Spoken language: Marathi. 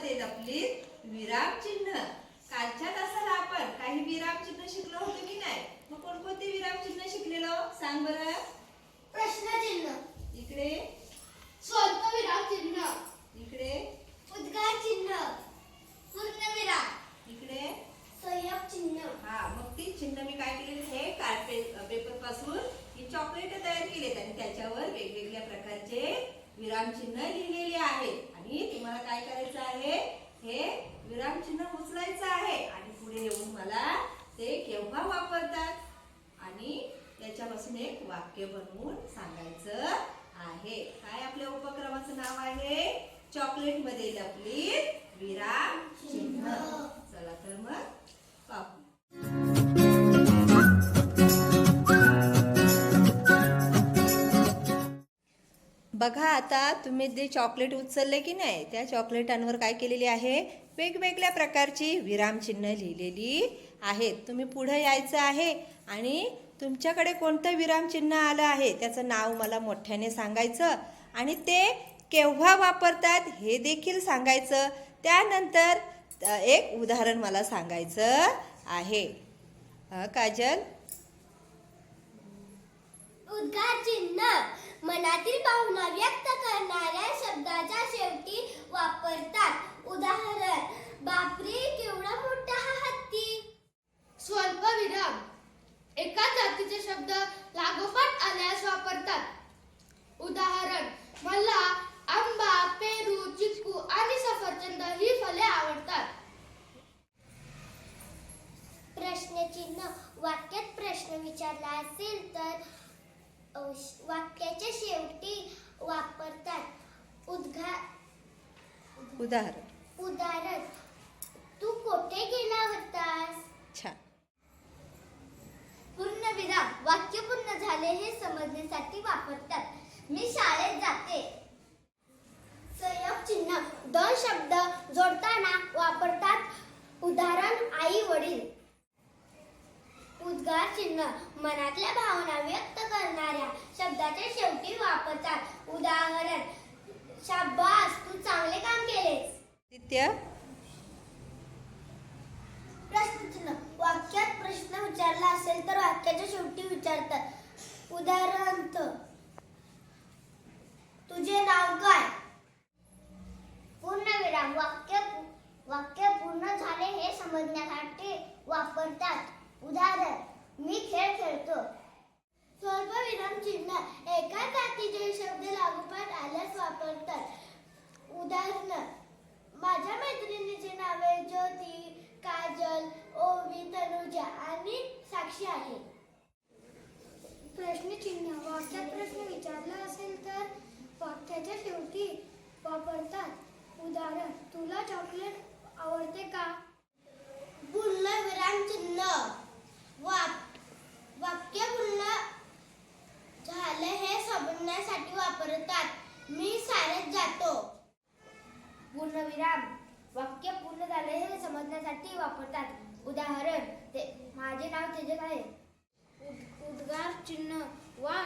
मध्ये लपलीत विराम चिन्ह. कालच्या तासाला आपण काही विराम चिन्ह शिकलो होतो की नाही? मग कोणकोणते विराम चिन्ह शिकलेलो? सांग बरं. प्रश्नचिन्ह इकडे. स्वल्पविराम चिन्ह. इकडे. उद्गार चिन्ह. पूर्णविराम इकडे. संयोग चिन्ह. हा मग ती चिन्ह मी काय केलेले हे कार्ड पेपरपासून ही चॉकलेट तयार केलेत आणि त्याच्यावर वेगवेगळ्या प्रकारचे विराम चिन्ह लिहिलेले आहेत. आणि तुम्हाला काय करायचं आहे? हे विराम चिन्ह उचलायचं आहे. आणि पुढे येऊन मला ते केव्हा वापरतात? आणि त्याच्यापासून एक वाक्य बनवून सांगायचं आहे. काय आपल्या उपक्रमाचं नाव आहे? चॉकलेटमध्ये लपलीत विराम चिन्ह. बघा आता तुम्ही जे चॉकलेट उचलले की नाही त्या चॉकलेटांवर काय केलेली आहे? वेगवेगळ्या प्रकारची विरामचिन्ह लिहिलेली आहेत. तुम्ही पुढं यायचं आहे आणि तुमच्याकडे कोणतं विरामचिन्ह आलं आहे त्याचं नाव मला मोठ्याने सांगायचं आणि ते केव्हा वापरतात हे देखील सांगायचं. त्यानंतर एक उदाहरण मला सांगायचं आहे. काजल? उद्गार मनातील भावना व्यक्त करणाऱ्या शब्दाच्या शेवटी वापरतात. उदाहरण बापरे केवढा मोठा हा हत्ती. स्वल्प विराम. एका जातीचे शब्द लागोपाठ आल्यास वापरतात. उदाहरण मला आंबा पेरू चिक्कू आणि सफरचंद ही फळे आवडतात. प्रश्नचिन्ह. वाक्यात प्रश्न विचारला असेल तर वाक्याच्या शेवटी वापरतात. उद्गार उदाहरण. उदाहरण. तू कोठे गेला होतास? छान. पूर्णविराम वाक्य पूर्ण झाले हे समजण्यासाठी वापरतात. मी शाळेत जाते. संयोग चिन्ह दोन शब्द जोडताना वापरतात. उदाहरण आई वडील उद्गार चिन्ह मनातल्या भावना व्यक्त करणाऱ्या शब्दाच्या शेवटी वापरतात. उदाहरण शाबास तू चांगले काम केलेस. आदित्य. प्रश्नचिन्ह वाक्यात प्रश्न विचारला असेल तर वाक्याच्या शेवटी विचारतात. उदाहरणार्थ तुझे नाव काय? पूर्णविराम वाक्य वाक्य पूर्ण झाले हे समजण्यासाठी वापरतात. उदाहरण मी खेळ खेळतो. स्वल्पविराम चिन्ह एका जातीचे शब्द लागोपाठ आल्यास वापरतात. उदाहरण माझ्या मैत्रिणीचे नावे ज्योती काजल ओवी तनुजा आणि साक्षी आहे. प्रश्नचिन्ह वाक्यात प्रश्न विचारला असेल तर वाक्याच्या शेवटी वापरतात उदाहरण तुला चॉकलेट आवडते का पूर्ण विराम चिन्ह वाक वाक्य पूर्ण झाले हे वावरतात मी शाळेत जातो. पूर्णविराम. वाक्य पूर्ण झाले हे समजण्यासाठी वापरतात. उदाहरण ते माझे नाव तेजस आहे. उद्गार चिन्ह वा